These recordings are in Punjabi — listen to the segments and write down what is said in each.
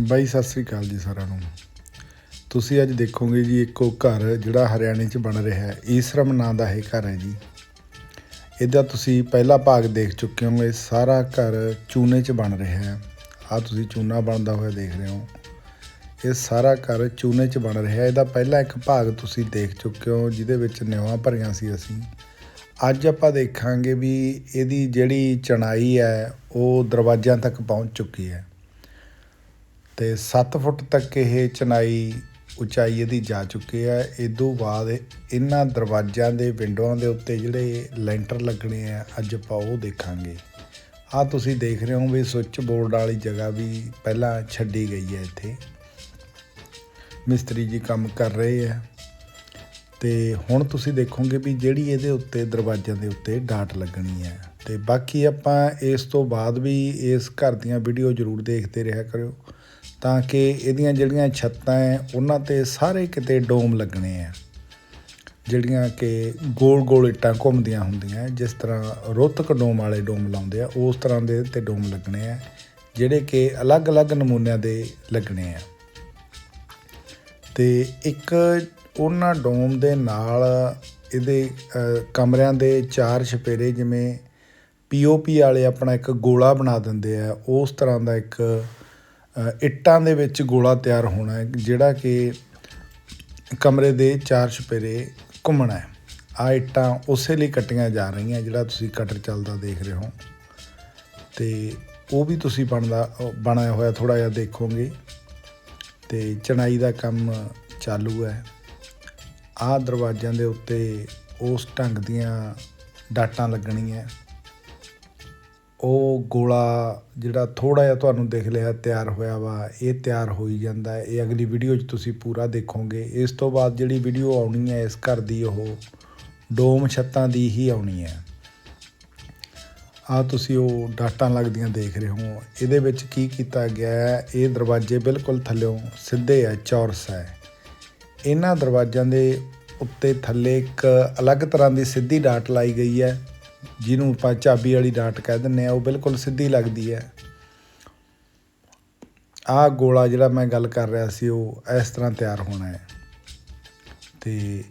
ਬਾਈ, ਸਤਿ ਸ੍ਰੀ ਅਕਾਲ ਜੀ ਸਾਰਿਆਂ ਨੂੰ। ਤੁਸੀਂ ਅੱਜ ਦੇਖੋਗੇ ਜੀ, ਇੱਕੋ ਘਰ ਜਿਹੜਾ ਹਰਿਆਣੇ 'ਚ ਬਣ ਰਿਹਾ ਹੈ। ਈਸਰਮ ਨਾਂ ਦਾ ਇਹ ਘਰ ਹੈ ਜੀ। ਇਹਦਾ ਤੁਸੀਂ ਪਹਿਲਾ ਭਾਗ ਦੇਖ ਚੁੱਕੇ ਹੋਗੇ। ਸਾਰਾ ਘਰ ਚੂਨੇ 'ਚ ਬਣ ਰਿਹਾ ਹੈ। ਆ ਤੁਸੀਂ ਚੂਨਾ ਬਣਦਾ ਹੋਇਆ ਦੇਖ ਰਹੇ ਹੋ। ਇਹ ਸਾਰਾ ਘਰ ਚੂਨੇ 'ਚ ਬਣ ਰਿਹਾ ਹੈ। ਇਹਦਾ ਪਹਿਲਾ ਇੱਕ ਭਾਗ ਤੁਸੀਂ ਦੇਖ ਚੁੱਕੇ ਹੋ, ਜਿਹਦੇ ਵਿੱਚ ਨਿਵਾਂ ਭਰੀਆਂ ਸੀ ਅਸੀਂ। ਅੱਜ ਆਪਾਂ ਦੇਖਾਂਗੇ ਵੀ ਇਹਦੀ ਜਿਹੜੀ ਚਣਾਈ ਹੈ, ਉਹ ਦਰਵਾਜ਼ਿਆਂ ਤੱਕ ਪਹੁੰਚ ਚੁੱਕੀ ਹੈ। ਤੇ 7 ਫੁੱਟ ਤੱਕ ਇਹ ਚਨਾਈ ਉਚਾਈ ਇਹਦੀ ਜਾ ਚੁੱਕੀ ਹੈ। ਇਦੋਂ ਬਾਅਦ ਇਹਨਾਂ ਦਰਵਾਜ਼ਿਆਂ ਦੇ ਵਿੰਡੋਆਂ ਦੇ ਉੱਤੇ ਜਿਹੜੇ ਲੈਂਟਰ ਲੱਗਣੇ ਆ, ਅੱਜ ਆਪਾਂ ਉਹ ਦੇਖਾਂਗੇ। ਆ ਤੁਸੀਂ ਦੇਖ ਰਹੇ ਹੋ ਵੀ ਸੁੱਚ ਬੋਰਡ ਵਾਲੀ ਜਗ੍ਹਾ ਵੀ ਪਹਿਲਾਂ ਛੱਡੀ ਗਈ ਹੈ ਇੱਥੇ। ਮਿਸਤਰੀ ਜੀ ਕੰਮ ਕਰ ਰਹੇ ਆ। ਤੇ ਹੁਣ ਤੁਸੀਂ ਦੇਖੋਗੇ ਵੀ ਜਿਹੜੀ ਇਹਦੇ ਉੱਤੇ ਦਰਵਾਜ਼ਿਆਂ ਦੇ ਉੱਤੇ ਡਾਟ ਲੱਗਣੀ ਹੈ। ਤੇ ਬਾਕੀ ਆਪਾਂ ਇਸ ਤੋਂ ਬਾਅਦ ਵੀ ਇਸ ਘਰ ਦੀਆਂ ਵੀਡੀਓ ਜ਼ਰੂਰ ਦੇਖਦੇ ਰਿਹਾ ਕਰਿਓ। ਤਾਂ ਕਿ ਇਹਦੀਆਂ ਜਿਹੜੀਆਂ ਛੱਤਾਂ ਹੈ ਉਹਨਾਂ ਤੇ ਸਾਰੇ ਕਿਤੇ ਡੋਮ ਲੱਗਣੇ ਆ ਜਿਹੜੀਆਂ ਕਿ ਗੋਲ ਗੋਲ ਇੱਟਾਂ ਘੁੰਮਦੀਆਂ ਹੁੰਦੀਆਂ, ਜਿਸ ਤਰ੍ਹਾਂ ਰੋਤਕ ਡੋਮ ਵਾਲੇ ਡੋਮ ਲਾਉਂਦੇ ਆ, ਉਸ ਤਰ੍ਹਾਂ ਦੇ ਤੇ ਡੋਮ ਲੱਗਣੇ ਆ ਜਿਹੜੇ ਕਿ ਅਲੱਗ-ਅਲੱਗ ਨਮੂਨਿਆਂ ਦੇ ਲੱਗਣੇ ਆ ਤੇ ਇੱਕ ਉਹਨਾਂ ਡੋਮ ਦੇ ਨਾਲ ਇਹਦੇ ਕਮਰਿਆਂ ਦੇ ਚਾਰ ਛਪੇਰੇ ਜਿਵੇਂ ਪੀਓਪੀ ਵਾਲੇ ਆਪਣਾ ਇੱਕ ਗੋਲਾ ਬਣਾ ਦਿੰਦੇ ਆ, ਉਸ ਤਰ੍ਹਾਂ ਦਾ ਇੱਕ ਇੱਟਾਂ ਦੇ ਵਿੱਚ ਗੋਲਾ ਤਿਆਰ ਹੋਣਾ ਹੈ, ਜਿਹੜਾ ਕਿ ਕਮਰੇ ਦੇ ਚਾਰ ਛਪੇਰੇ ਘੁੰਮਣਾ ਹੈ। ਆ ਇੱਟਾਂ ਉਸੇ ਲਈ ਕੱਟੀਆਂ ਜਾ ਰਹੀਆਂ, ਜਿਹੜਾ ਤੁਸੀਂ ਕਟਰ ਚੱਲਦਾ ਦੇਖ ਰਹੇ ਹੋ। ਤੇ ਉਹ ਵੀ ਤੁਸੀਂ ਬਣਦਾ ਉਹ ਬਣਾਇਆ ਹੋਇਆ ਥੋੜਾ ਜਿਹਾ ਦੇਖੋਗੇ। ਤੇ ਚਣਾਈ ਦਾ ਕੰਮ ਚਾਲੂ ਹੈ। ਆਹ ਦਰਵਾਜ਼ਿਆਂ ਦੇ ਉੱਤੇ ਉਸ ਢੰਗ ਦੀਆਂ ਡਾਟਾਂ ਲੱਗਣੀਆਂ। ਉਹ ਗੋਲਾ ਜਿਹੜਾ ਥੋੜ੍ਹਾ ਜਿਹਾ ਤੁਹਾਨੂੰ ਦਿਖ ਲਿਆ ਤਿਆਰ ਹੋਇਆ ਵਾ, ਇਹ ਤਿਆਰ ਹੋਈ ਜਾਂਦਾ ਇਹ ਅਗਲੀ ਵੀਡੀਓ 'ਚ ਤੁਸੀਂ ਪੂਰਾ ਦੇਖੋਗੇ। ਇਸ ਤੋਂ ਬਾਅਦ ਜਿਹੜੀ ਵੀਡੀਓ ਆਉਣੀ ਹੈ, ਇਸ ਘਰ ਦੀ ਉਹ ਡੋਮ ਛੱਤਾਂ ਦੀ ਹੀ ਆਉਣੀ ਹੈ। ਆ ਤੁਸੀਂ ਉਹ ਡਾਟਾਂ ਲੱਗਦੀਆਂ ਦੇਖ ਰਹੇ ਹੋ। ਇਹਦੇ ਵਿੱਚ ਕੀ ਕੀਤਾ ਗਿਆ ਹੈ, ਇਹ ਦਰਵਾਜ਼ੇ ਬਿਲਕੁਲ ਥੱਲਿਓਂ ਸਿੱਧੇ ਆ ਚੌਰਸ ਹੈ। ਇਹਨਾਂ ਦਰਵਾਜ਼ਿਆਂ ਦੇ ਉੱਤੇ ਥੱਲੇ ਇੱਕ ਅਲੱਗ ਤਰ੍ਹਾਂ ਦੀ ਸਿੱਧੀ ਡਾਟ ਲਾਈ ਗਈ ਹੈ। ਜਿਹਨੂੰ ਆਪਾਂ ਚਾਬੀ ਵਾਲੀ ਡਾਟ ਕਹਿ ਦਿੰਨੇ ਆ ਉਹ ਬਿਲਕੁਲ ਸਿੱਧੀ ਲੱਗਦੀ ਹੈ। ਆਹ ਗੋਲਾ ਜਿਹੜਾ ਮੈਂ ਗੱਲ ਕਰ ਰਿਹਾ ਸੀ, ਉਹ ਇਸ ਤਰ੍ਹਾਂ ਤਿਆਰ ਹੋਣਾ ਹੈ। ਤੇ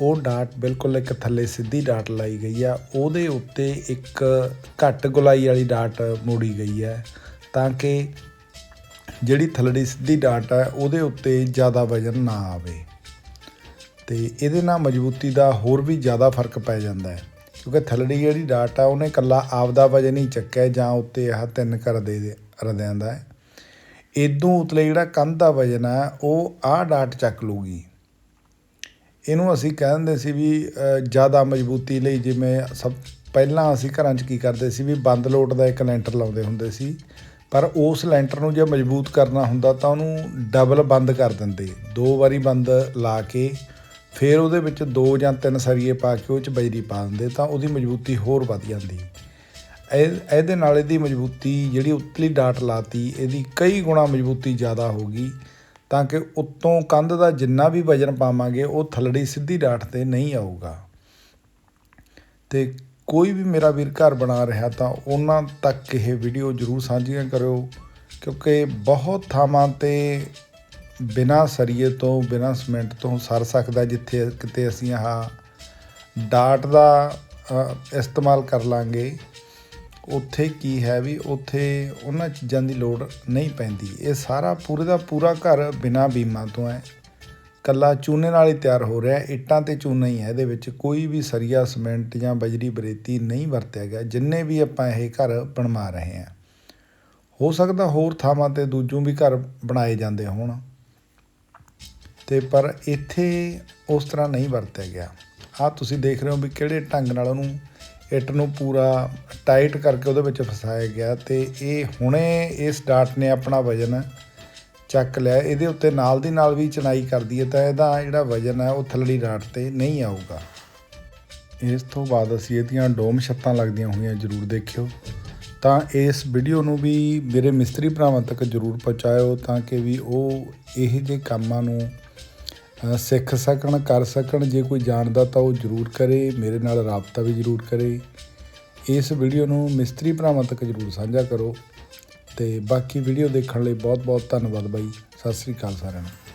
ਉਹ ਡਾਟ ਬਿਲਕੁਲ ਇੱਕ ਥੱਲੇ ਸਿੱਧੀ ਡਾਟ ਲਾਈ ਗਈ ਆ ਉਹਦੇ ਉੱਤੇ ਇੱਕ ਘੱਟ ਗੁਲਾਈ ਵਾਲੀ ਡਾਟ ਮੋੜੀ ਗਈ ਹੈ, ਤਾਂ ਕਿ ਜਿਹੜੀ ਥੱਲੜੀ ਸਿੱਧੀ ਡਾਟ ਹੈ, ਉਹਦੇ ਉੱਤੇ ਜ਼ਿਆਦਾ ਵਜ਼ਨ ਨਾ ਆਵੇ। ਤੇ ਇਹਦੇ ਨਾਲ ਮਜ਼ਬੂਤੀ ਦਾ ਹੋਰ ਵੀ ਜ਼ਿਆਦਾ ਫ਼ਰਕ ਪੈ ਜਾਂਦਾ ਹੈ। ਕਿਉਂਕਿ ਥੱਲੜੀ ਜਿਹੜੀ ਡਾਟ ਆ, ਉਹਨੇ ਕੱਲਾ ਆਪਦਾ ਵਜਨ ਹੀ ਚੱਕਿਆ ਜਾਂ ਉੱਤੇ ਆਹ ਤਿੰਨ ਕਰ ਦੇ ਰਦਿਆਂ ਦਾ। ਹੈ ਇਦੋਂ ਉਤਲੇ ਜਿਹੜਾ ਕੰਧ ਦਾ ਵਜਨ ਆ, ਉਹ ਆਹ ਡਾਟ ਚੱਕ ਲੂਗੀ। ਇਹਨੂੰ ਅਸੀਂ ਕਹਿੰਦੇ ਸੀ ਵੀ ਜ਼ਿਆਦਾ ਮਜ਼ਬੂਤੀ ਲਈ ਜਿਵੇਂ ਸਭ ਪਹਿਲਾਂ ਅਸੀਂ ਘਰਾਂ 'ਚ ਕੀ ਕਰਦੇ ਸੀ ਵੀ ਬੰਦ ਲੋਟ ਦਾ ਇੱਕ ਲੈਂਟਰ ਲਾਉਂਦੇ ਹੁੰਦੇ ਸੀ। ਪਰ ਉਸ ਲੈਂਟਰ ਨੂੰ ਜੇ ਮਜ਼ਬੂਤ ਕਰਨਾ ਹੁੰਦਾ ਤਾਂ ਉਹਨੂੰ ਡਬਲ ਬੰਦ ਕਰ ਦਿੰਦੇ। ਦੋ ਵਾਰੀ ਬੰਦ ਲਾ ਕੇ ਫਿਰ ਉਹਦੇ ਵਿੱਚ ਦੋ ਜਾਂ ਤਿੰਨ ਸਰੀਏ ਪਾ ਕੇ ਉਹ 'ਚ ਬਜਰੀ ਪਾ ਦਿੰਦੇ, ਤਾਂ ਉਹਦੀ ਮਜ਼ਬੂਤੀ ਹੋਰ ਵੱਧ ਜਾਂਦੀ। ਇਹ, ਇਹਦੇ ਨਾਲ ਇਹਦੀ ਮਜ਼ਬੂਤੀ ਜਿਹੜੀ ਉੱਤਲੀ ਡਾਟ ਲਾਤੀ, ਇਹਦੀ ਕਈ ਗੁਣਾ ਮਜ਼ਬੂਤੀ ਜ਼ਿਆਦਾ ਹੋ ਗਈ, ਤਾਂ ਕਿ ਉੱਤੋਂ ਕੰਧ ਦਾ ਜਿੰਨਾ ਵੀ ਵਜਨ ਪਾਵਾਂਗੇ, ਉਹ ਥੱਲੜੀ ਸਿੱਧੀ ਡਾਟ ਤੇ ਨਹੀਂ ਆਊਗਾ। ਤੇ ਕੋਈ ਵੀ ਮੇਰਾ ਵੀਰ ਘਰ ਬਣਾ ਰਿਹਾ, ਤਾਂ ਉਹਨਾਂ ਤੱਕ ਇਹ ਵੀਡੀਓ ਜਰੂਰ ਸਾਂਝੀਆਂ ਕਰਿਓ, ਕਿਉਂਕਿ ਬਹੁਤ ਥਾਵਾਂ ਤੇ ਬਿਨਾ ਸਰੀਏ ਤੋਂ, ਬਿਨਾ ਸੀਮੈਂਟ ਤੋਂ ਸਰ ਸਕਦਾ ਜਿੱਥੇ ਕਿਤੇ ਅਸੀਂ ਆਹ ਡਾਟ ਦਾ ਇਸਤੇਮਾਲ ਕਰ ਲਾਂਗੇ। ਉੱਥੇ ਕੀ ਹੈ ਵੀ ਉੱਥੇ ਉਹਨਾਂ ਚੀਜ਼ਾਂ ਦੀ ਲੋੜ ਨਹੀਂ ਪੈਂਦੀ। ਇਹ ਸਾਰਾ ਪੂਰੇ ਦਾ ਪੂਰਾ ਘਰ ਬਿਨਾ ਬੀਮਾ ਤੋਂ ਹੈ। ਕੱਲਾ ਚੂਨੇ ਨਾਲ ਹੀ ਤਿਆਰ ਹੋ ਰਿਹਾ ਇੱਟਾਂ ਤੇ ਚੂਨਾ ਹੀ ਹੈ ਇਹਦੇ ਵਿੱਚ। ਕੋਈ ਵੀ ਸਰੀਆ, ਸੀਮੈਂਟ ਜਾਂ ਬਜਰੀ ਬਰੇਤੀ ਨਹੀਂ ਵਰਤਿਆ ਗਿਆ। ਜਿੰਨੇ ਵੀ ਆਪਾਂ ਇਹ ਘਰ ਬਣਵਾ ਰਹੇ ਹਾਂ। ਹੋ ਸਕਦਾ ਹੋਰ ਥਾਵਾਂ ਤੇ ਦੂਜੋਂ ਵੀ ਘਰ ਬਣਾਏ ਜਾਂਦੇ ਹੋਣ। ਤੇ ਪਰ ਇੱਥੇ ਉਸ ਤਰ੍ਹਾਂ ਨਹੀਂ ਵਰਤਿਆ ਗਿਆ। ਆ ਤੁਸੀਂ ਦੇਖ ਰਹੇ ਹੋ ਵੀ ਕਿਹੜੇ ਢੰਗ ਨਾਲ ਉਹਨੂੰ ਇੱਟ ਨੂੰ ਪੂਰਾ ਟਾਈਟ ਕਰਕੇ ਉਹਦੇ ਵਿੱਚ ਫਸਾਇਆ ਗਿਆ ਤੇ ਇਹ ਹੁਣੇ ਇਸ ਡਾਟ ਨੇ ਆਪਣਾ ਵਜਨ ਚੱਕ ਲਿਆ। ਇਹਦੇ ਉੱਤੇ ਨਾਲ ਦੀ ਨਾਲ ਵੀ ਚਣਾਈ ਕਰਦੀ ਹੈ ਤਾਂ ਇਹਦਾ ਜਿਹੜਾ ਵਜਨ ਹੈ ਉਹ ਥੱਲੜੀ ਡਾਟ ਤੇ ਨਹੀਂ ਆਊਗਾ। ਇਸ ਤੋਂ ਬਾਅਦ ਅਸੀਂ ਇਹਦੀਆਂ ਡੋਮ ਛੱਤਾਂ ਲੱਗਦੀਆਂ ਹੋਈਆਂ ਜ਼ਰੂਰ ਦੇਖਿਓ। ਤਾਂ ਇਸ ਵੀਡੀਓ ਨੂੰ ਵੀ ਮੇਰੇ ਮਿਸਤਰੀ ਭਰਾਵਾਂ ਤੱਕ ਜ਼ਰੂਰ ਪਹੁੰਚਾਇਓ ਤਾਂ ਕਿ ਵੀ ਉਹ ਇਹ ਜਿਹੇ ਕੰਮਾਂ ਨੂੰ ਸਿੱਖ ਸਕਣ, ਕਰ ਸਕਣ। ਜੇ ਕੋਈ ਜਾਣਦਾ ਤਾਂ ਉਹ ਜ਼ਰੂਰ ਕਰੇ, ਮੇਰੇ ਨਾਲ ਰਾਬਤਾ ਵੀ ਜ਼ਰੂਰ ਕਰੇ। ਇਸ ਵੀਡੀਓ ਨੂੰ ਮਿਸਤਰੀ ਭਰਾਵਾਂ ਤੱਕ ਜ਼ਰੂਰ ਸਾਂਝਾ ਕਰੋ। ਤੇ ਬਾਕੀ ਵੀਡੀਓ ਦੇਖਣ ਲਈ ਬਹੁਤ ਬਹੁਤ ਧੰਨਵਾਦ ਬਾਈ। ਸਤਿ ਸ੍ਰੀ ਅਕਾਲ ਸਾਰਿਆਂ ਨੂੰ।